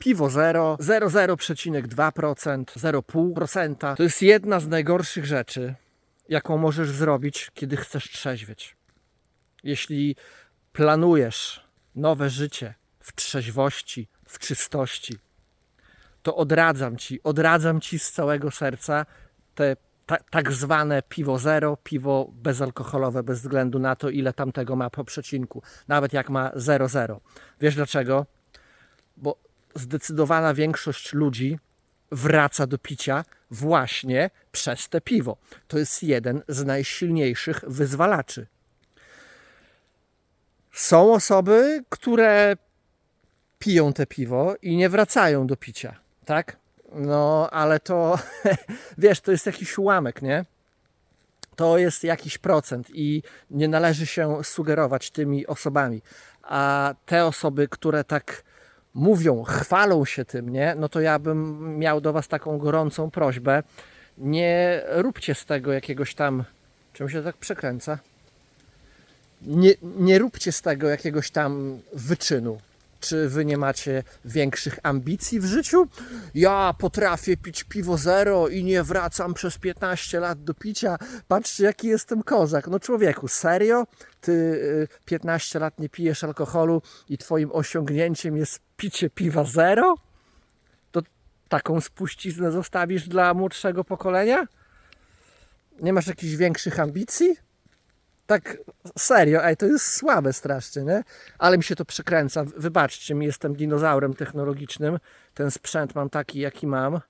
Piwo zero, 0,02%, 0,5%. To jest jedna z najgorszych rzeczy, jaką możesz zrobić, kiedy chcesz trzeźwieć. Jeśli planujesz nowe życie w trzeźwości, w czystości, to odradzam ci, odradzam ci z całego serca te ta, tak zwane piwo zero, piwo bezalkoholowe, bez względu na to, ile tamtego ma po przecinku, nawet jak ma 0,0. Wiesz dlaczego? Bo zdecydowana większość ludzi wraca do picia właśnie przez te piwo. To jest jeden z najsilniejszych wyzwalaczy. Są osoby, które piją te piwo i nie wracają do picia, tak? No, ale to wiesz, to jest jakiś ułamek, nie? To jest jakiś procent i nie należy się sugerować tymi osobami. A te osoby, które tak mówią, chwalą się tym, nie? No to ja bym miał do Was taką gorącą prośbę. Nie róbcie z tego jakiegoś tam. Czym się tak przekręca? Nie, nie róbcie z tego jakiegoś tam wyczynu. Czy wy nie macie większych ambicji w życiu? Ja potrafię pić piwo zero i nie wracam przez 15 lat do picia. Patrzcie, jaki jestem kozak. No człowieku, serio? Ty y, 15 lat nie pijesz alkoholu i twoim osiągnięciem jest picie piwa zero? To taką spuściznę zostawisz dla młodszego pokolenia? Nie masz jakichś większych ambicji? tak serio, ej, to jest słabe strasznie, nie? Ale mi się to przekręca. Wybaczcie mi, jestem dinozaurem technologicznym. Ten sprzęt mam taki, jaki mam.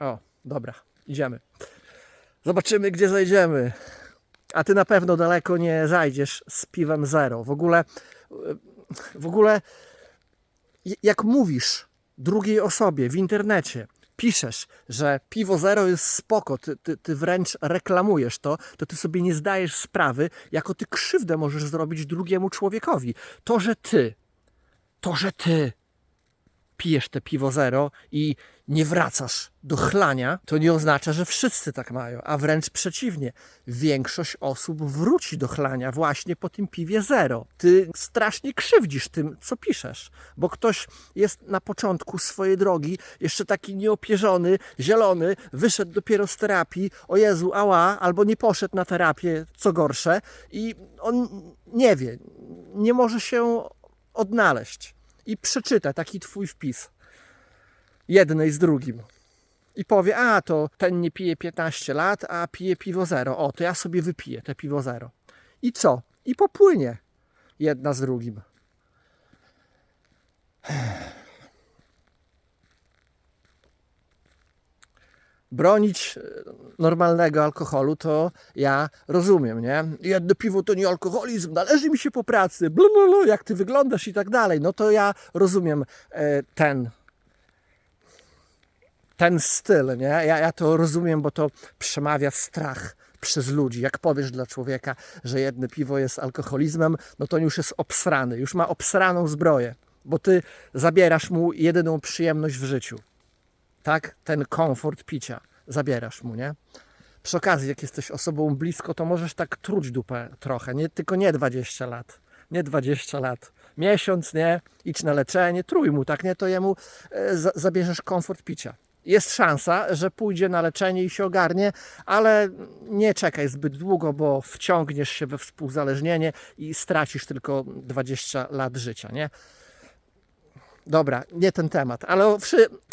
O, dobra, idziemy. Zobaczymy, gdzie zajdziemy. A ty na pewno daleko nie zajdziesz z piwem zero. W ogóle, w ogóle, jak mówisz drugiej osobie w internecie, piszesz, że piwo zero jest spoko, ty, ty, ty wręcz reklamujesz to, to ty sobie nie zdajesz sprawy, jako ty krzywdę możesz zrobić drugiemu człowiekowi. To, że ty, to, że ty pijesz te piwo zero i nie wracasz do chlania, to nie oznacza, że wszyscy tak mają, a wręcz przeciwnie. Większość osób wróci do chlania właśnie po tym piwie zero. Ty strasznie krzywdzisz tym, co piszesz, bo ktoś jest na początku swojej drogi, jeszcze taki nieopierzony, zielony, wyszedł dopiero z terapii, o Jezu, ała, albo nie poszedł na terapię, co gorsze, i on nie wie, nie może się odnaleźć i przeczyta taki twój wpis jednej z drugim. I powie, a to ten nie pije 15 lat, a pije piwo zero. O, to ja sobie wypiję te piwo zero. I co? I popłynie jedna z drugim. Bronić e, normalnego alkoholu to ja rozumiem, nie? Jedno piwo to nie alkoholizm, należy mi się po pracy, blablabla, jak ty wyglądasz i tak dalej. No to ja rozumiem e, ten ten styl, nie? Ja, ja to rozumiem, bo to przemawia strach przez ludzi. Jak powiesz dla człowieka, że jedno piwo jest alkoholizmem, no to on już jest obsrany, już ma obsraną zbroję, bo ty zabierasz mu jedyną przyjemność w życiu. Tak? Ten komfort picia zabierasz mu, nie? Przy okazji, jak jesteś osobą blisko, to możesz tak truć dupę trochę, nie, tylko nie 20 lat. Nie 20 lat. Miesiąc, nie? Idź na leczenie, trój mu, tak? Nie, to jemu e, za, zabierzesz komfort picia jest szansa, że pójdzie na leczenie i się ogarnie, ale nie czekaj zbyt długo, bo wciągniesz się we współzależnienie i stracisz tylko 20 lat życia, nie? Dobra, nie ten temat, ale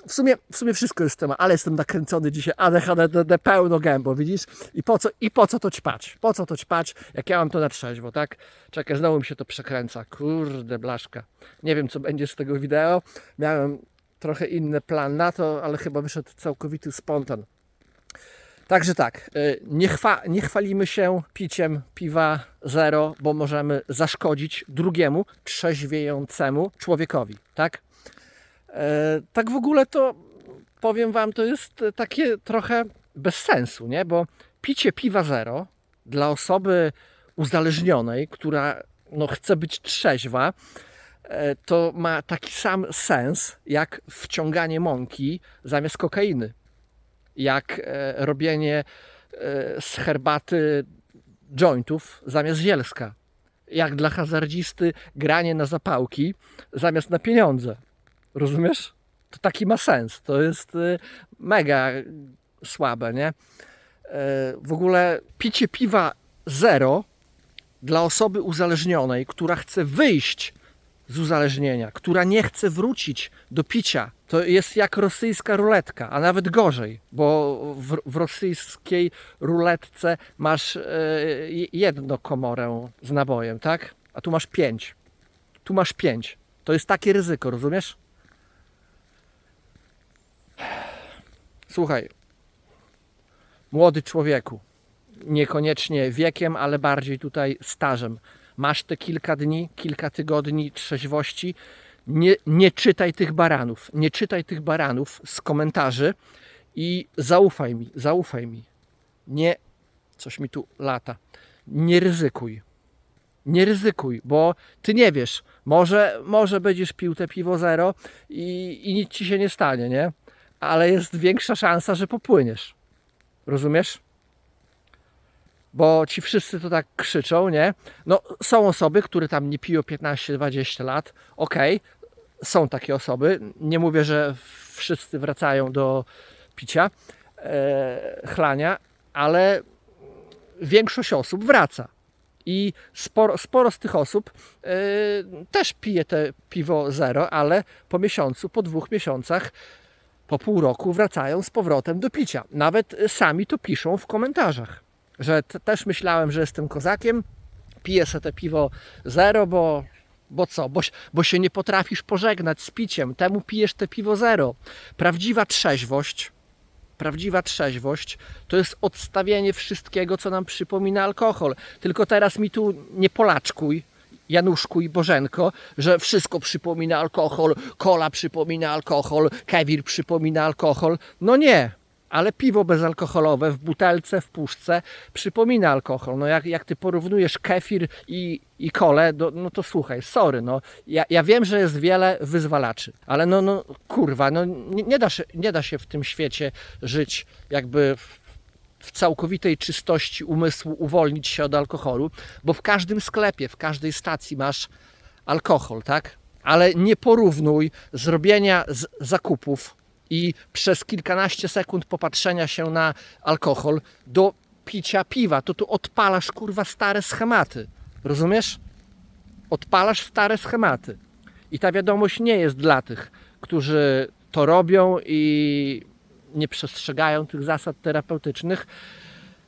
w sumie, w sumie wszystko jest temat, ale jestem nakręcony dzisiaj ADHD pełno gębo, widzisz? I po, co, I po co to ćpać? Po co to ćpać, jak ja mam to na trzeźwo, tak? Czekaj, znowu mi się to przekręca, kurde blaszka. Nie wiem, co będzie z tego wideo. Miałem trochę inny plan na to, ale chyba wyszedł całkowity spontan. Także tak, y, nie, chwa, nie chwalimy się piciem piwa zero, bo możemy zaszkodzić drugiemu trzeźwiejącemu człowiekowi, tak? E, tak w ogóle to powiem Wam, to jest takie trochę bez sensu, nie? Bo picie piwa zero dla osoby uzależnionej, która no, chce być trzeźwa, E, to ma taki sam sens jak wciąganie mąki zamiast kokainy, jak e, robienie z herbaty jointów zamiast zielska, jak dla hazardzisty granie na zapałki zamiast na pieniądze. Rozumiesz? To taki ma sens. To jest y, mega słabe, nie? E, W ogóle picie piwa zero dla osoby uzależnionej, która chce wyjść z uzależnienia, która nie chce wrócić do picia, to jest jak rosyjska ruletka, a nawet gorzej, bo w, w rosyjskiej ruletce masz e, jedną komorę z nabojem, tak? A tu masz pięć. Tu masz pięć. To jest takie ryzyko, rozumiesz? Słuchaj, młody człowieku, niekoniecznie wiekiem, ale bardziej tutaj stażem. Masz te kilka dni, kilka tygodni trzeźwości. Nie, nie czytaj tych baranów. Nie czytaj tych baranów z komentarzy i zaufaj mi, zaufaj mi. Nie, coś mi tu lata. Nie ryzykuj. Nie ryzykuj, bo ty nie wiesz. Może, może będziesz pił te piwo zero i, i nic ci się nie stanie, nie? Ale jest większa szansa, że popłyniesz. Rozumiesz? bo ci wszyscy to tak krzyczą, nie? No, są osoby, które tam nie piją 15-20 lat, okej, są takie osoby. Nie mówię, że wszyscy wracają do picia, e, chlania, ale większość osób wraca. I sporo, sporo z tych osób e, też pije te piwo zero, ale po miesiącu, po dwóch miesiącach, po pół roku wracają z powrotem do picia. Nawet sami to piszą w komentarzach że też myślałem, że jestem kozakiem, piję sobie te piwo zero, bo, bo co, bo, bo się nie potrafisz pożegnać z piciem, temu pijesz te piwo zero. Prawdziwa trzeźwość, prawdziwa trzeźwość to jest odstawienie wszystkiego, co nam przypomina alkohol. Tylko teraz mi tu nie polaczkuj, Januszku i Bożenko, że wszystko przypomina alkohol, kola przypomina alkohol, kewir przypomina alkohol. No nie, ale piwo bezalkoholowe w butelce, w puszce przypomina alkohol. No jak, jak ty porównujesz kefir i, i kolę, do, no to słuchaj, sorry, no ja, ja wiem, że jest wiele wyzwalaczy, ale no, no kurwa, no nie, nie, da się, nie da się w tym świecie żyć jakby w, całkowitej czystości umysłu uwolnić się od alkoholu, bo w każdym sklepie, w każdej stacji masz alkohol, tak? Ale nie porównuj zrobienia zakupów i przez kilkanaście sekund popatrzenia się na alkohol do picia piwa, to tu odpalasz kurwa stare schematy. Rozumiesz? Odpalasz stare schematy. I ta wiadomość nie jest dla tych, którzy to robią i nie przestrzegają tych zasad terapeutycznych.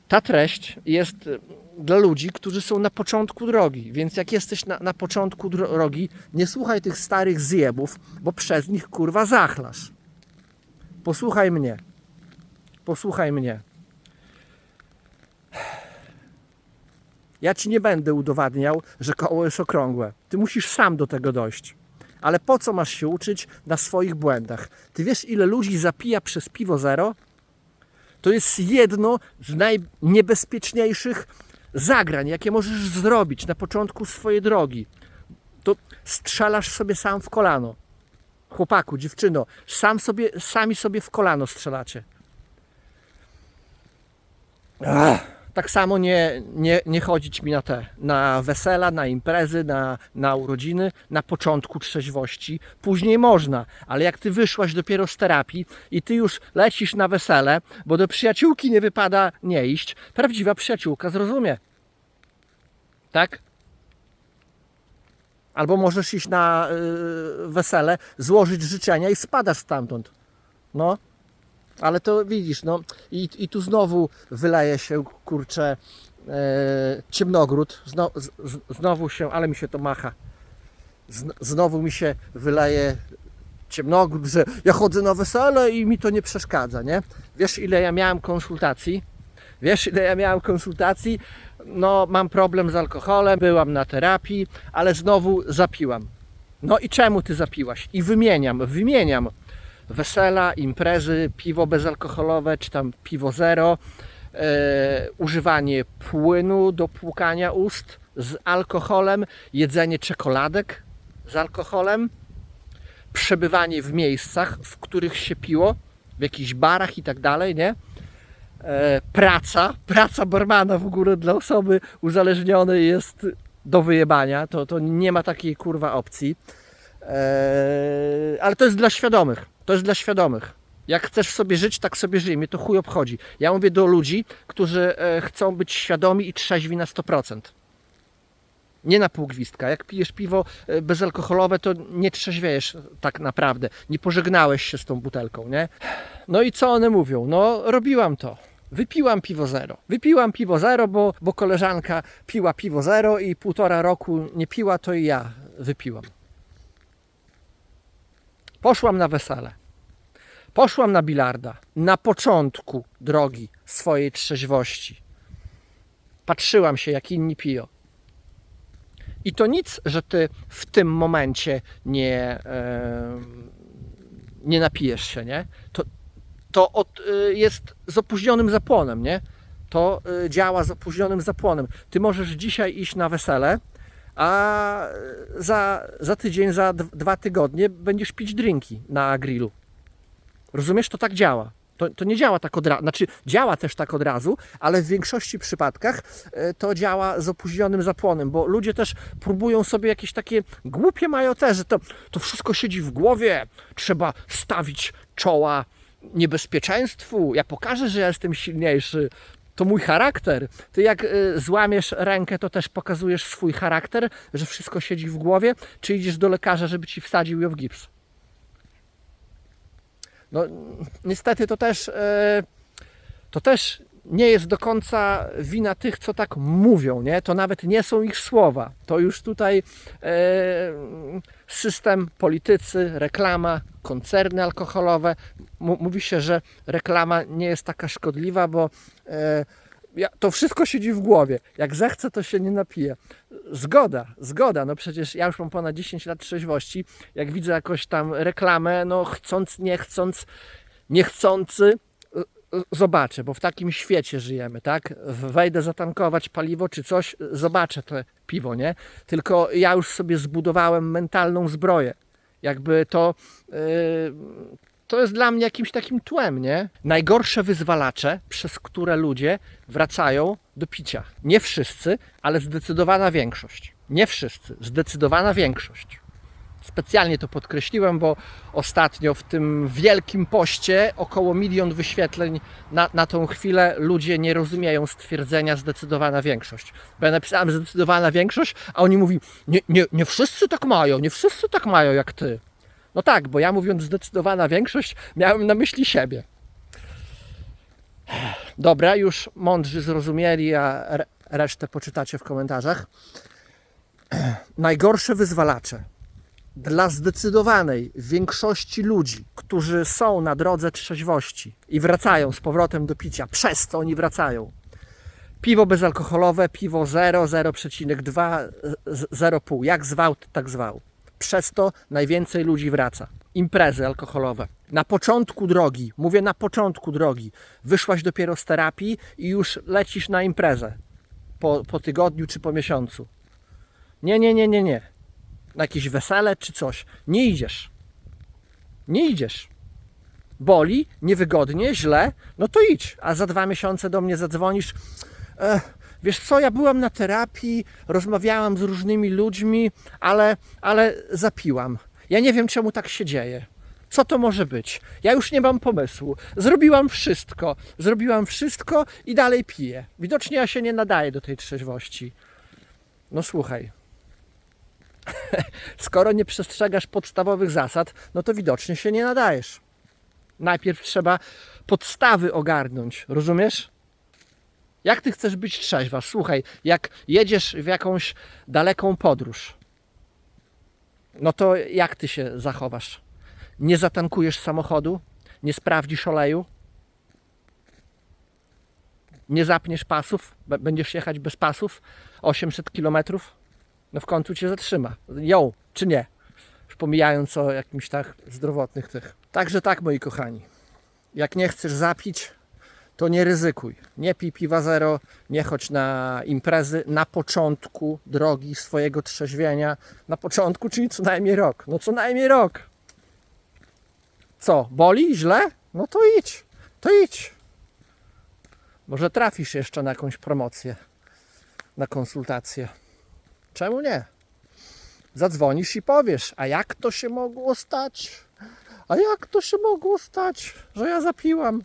Ta treść jest dla ludzi, którzy są na początku drogi. Więc jak jesteś na, na początku drogi, nie słuchaj tych starych zjebów, bo przez nich kurwa zachlasz. Posłuchaj mnie. Posłuchaj mnie. Ja ci nie będę udowadniał, że koło jest okrągłe. Ty musisz sam do tego dojść. Ale po co masz się uczyć na swoich błędach? Ty wiesz, ile ludzi zapija przez piwo zero? To jest jedno z najniebezpieczniejszych zagrań, jakie możesz zrobić na początku swojej drogi. To strzelasz sobie sam w kolano chłopaku, dziewczyno, sam sobie, sami sobie w kolano strzelacie. Ach, tak samo nie, nie, nie chodzić mi na te, na wesela, na imprezy, na, na urodziny, na początku trzeźwości. Później można, ale jak ty wyszłaś dopiero z terapii i ty już lecisz na wesele, bo do przyjaciółki nie wypada nie iść, prawdziwa przyjaciółka zrozumie. Tak? Albo możesz iść na y, wesele, złożyć życzenia i spadasz stamtąd. No, ale to widzisz, no i, i tu znowu wyleje się, kurczę, e, ciemnogród. Zno, z, znowu się, ale mi się to macha. Znowu mi się wyleje ciemnogród, że ja chodzę na wesele i mi to nie przeszkadza, nie? Wiesz, ile ja miałem konsultacji? Wiesz, ile ja miałem konsultacji? No, mam problem z alkoholem, byłam na terapii, ale znowu zapiłam. No i czemu ty zapiłaś? I wymieniam, wymieniam wesela, imprezy, piwo bezalkoholowe, czy tam piwo zero, e, używanie płynu do płukania ust z alkoholem, jedzenie czekoladek z alkoholem, przebywanie w miejscach, w których się piło, w jakichś barach i tak dalej, nie? E, praca, praca barmana w ogóle dla osoby uzależnionej jest do wyjebania, to, to nie ma takiej kurwa opcji. Eee, ale to jest dla świadomych. To jest dla świadomych. Jak chcesz sobie żyć, tak sobie żyj. Mnie to chuj obchodzi. Ja mówię do ludzi, którzy e, chcą być świadomi i trzeźwi na 100%. Nie na pół gwizdka. Jak pijesz piwo e, bezalkoholowe, to nie trzeźwiejesz tak naprawdę. Nie pożegnałeś się z tą butelką, nie? No i co one mówią? No, robiłam to. Wypiłam piwo zero. Wypiłam piwo zero, bo, bo koleżanka piła piwo zero i półtora roku nie piła, to i ja wypiłam. Poszłam na wesele. Poszłam na bilarda. Na początku drogi swojej trzeźwości. Patrzyłam się, jak inni piją. I to nic, że ty w tym momencie nie, e, nie napijesz się, nie? To, to od, y, jest z opóźnionym zapłonem, nie? To y, działa z opóźnionym zapłonem. Ty możesz dzisiaj iść na wesele, a za, za tydzień, za dwa tygodnie będziesz pić drinki na grillu. Rozumiesz? To tak działa. To, to nie działa tak od razu, znaczy działa też tak od razu, ale w większości przypadkach e, to działa z opóźnionym zapłonem, bo ludzie też próbują sobie jakieś takie głupie mają też, że to, to wszystko siedzi w głowie, trzeba stawić czoła niebezpieczeństwu, ja pokażę, że ja jestem silniejszy, to mój charakter. Ty jak y, złamiesz rękę, to też pokazujesz swój charakter, że wszystko siedzi w głowie, czy idziesz do lekarza, żeby ci wsadził ją w gips. No niestety to też e, to też nie jest do końca wina tych, co tak mówią, nie? To nawet nie są ich słowa. To już tutaj e, system, politycy, reklama, koncerny alkoholowe. M- mówi się, że reklama nie jest taka szkodliwa, bo e, ja, to wszystko siedzi w głowie. Jak zechce, to się nie napije. Zgoda, zgoda. No przecież ja już mam ponad 10 lat trzeźwości. Jak widzę jakąś tam reklamę, no chcąc, nie chcąc, niechcący, zobaczę, bo w takim świecie żyjemy, tak? Wejdę zatankować paliwo czy coś, zobaczę to piwo, nie? Tylko ja już sobie zbudowałem mentalną zbroję. Jakby to. Yy, to jest dla mnie jakimś takim tłem, nie? Najgorsze wyzwalacze, przez które ludzie wracają do picia. Nie wszyscy, ale zdecydowana większość. Nie wszyscy, zdecydowana większość. Specjalnie to podkreśliłem, bo ostatnio w tym wielkim poście około milion wyświetleń na, na tą chwilę ludzie nie rozumieją stwierdzenia zdecydowana większość. Bo ja napisałem zdecydowana większość, a oni mówią, nie, nie, nie wszyscy tak mają, nie wszyscy tak mają jak ty. No tak, bo ja mówiąc zdecydowana większość, miałem na myśli siebie. Dobra, już mądrzy zrozumieli, a re- resztę poczytacie w komentarzach. Najgorsze wyzwalacze dla zdecydowanej większości ludzi, którzy są na drodze trzeźwości i wracają z powrotem do picia, przez co oni wracają. Piwo bezalkoholowe, piwo 0, 0,2, z- 0,5. Jak zwał, tak zwał. Przez to najwięcej ludzi wraca. Imprezy alkoholowe. Na początku drogi, mówię na początku drogi, wyszłaś dopiero z terapii i już lecisz na imprezę po, po tygodniu czy po miesiącu. Nie, nie, nie, nie, nie. Na jakieś wesele czy coś. Nie idziesz. Nie idziesz. Boli, niewygodnie, źle, no to idź. A za dwa miesiące do mnie zadzwonisz. Wiesz co, ja byłam na terapii, rozmawiałam z różnymi ludźmi, ale, ale zapiłam. Ja nie wiem, czemu tak się dzieje. Co to może być? Ja już nie mam pomysłu. Zrobiłam wszystko. Zrobiłam wszystko i dalej piję. Widocznie ja się nie nadaję do tej trzeźwości. No słuchaj. Skoro nie przestrzegasz podstawowych zasad, no to widocznie się nie nadajesz. Najpierw trzeba podstawy ogarnąć, rozumiesz? Jak ty chcesz być trzeźwa? Słuchaj, jak jedziesz w jakąś daleką podróż, no to jak ty się zachowasz? Nie zatankujesz samochodu? Nie sprawdzisz oleju? Nie zapniesz pasów? Będziesz jechać bez pasów 800 km? No w końcu cię zatrzyma. Ją, czy nie? Pomijając o jakimś tak zdrowotnych tych. Także tak, moi kochani. Jak nie chcesz zapić, to nie ryzykuj. Nie pij piwa zero, nie chodź na imprezy na początku drogi swojego trzeźwienia. Na początku, czyli co najmniej rok. No co najmniej rok. Co, boli źle? No to idź, to idź. Może trafisz jeszcze na jakąś promocję, na konsultację. Czemu nie? zadzwonisz i powiesz, a jak to się mogło stać? A jak to się mogło stać, że ja zapiłam?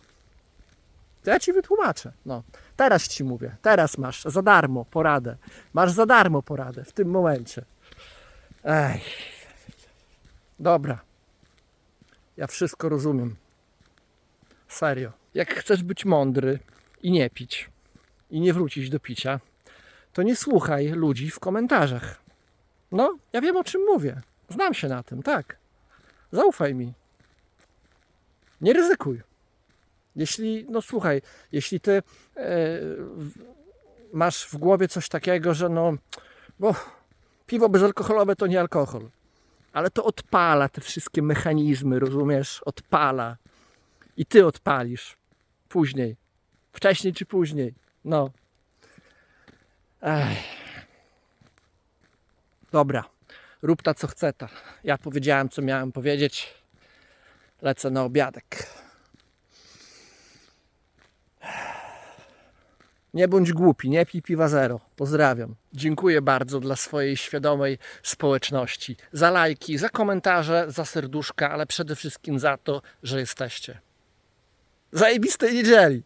To ja ci wytłumaczę. No, teraz ci mówię, teraz masz za darmo poradę. Masz za darmo poradę w tym momencie. Ej. Dobra. Ja wszystko rozumiem. Serio. Jak chcesz być mądry i nie pić, i nie wrócić do picia, to nie słuchaj ludzi w komentarzach. No, ja wiem o czym mówię. Znam się na tym, tak. Zaufaj mi. Nie ryzykuj. Jeśli, no słuchaj, jeśli ty e, masz w głowie coś takiego, że no, bo piwo bezalkoholowe to nie alkohol, ale to odpala te wszystkie mechanizmy, rozumiesz? Odpala. I ty odpalisz. Później. Wcześniej czy później. No. Ech. Dobra. Rób ta co chce ta. Ja powiedziałem co miałem powiedzieć. Lecę na obiadek. Nie bądź głupi, nie pij piwa zero. Pozdrawiam. Dziękuję bardzo dla swojej świadomej społeczności. Za lajki, za komentarze, za serduszka, ale przede wszystkim za to, że jesteście. Zajebistej niedzieli!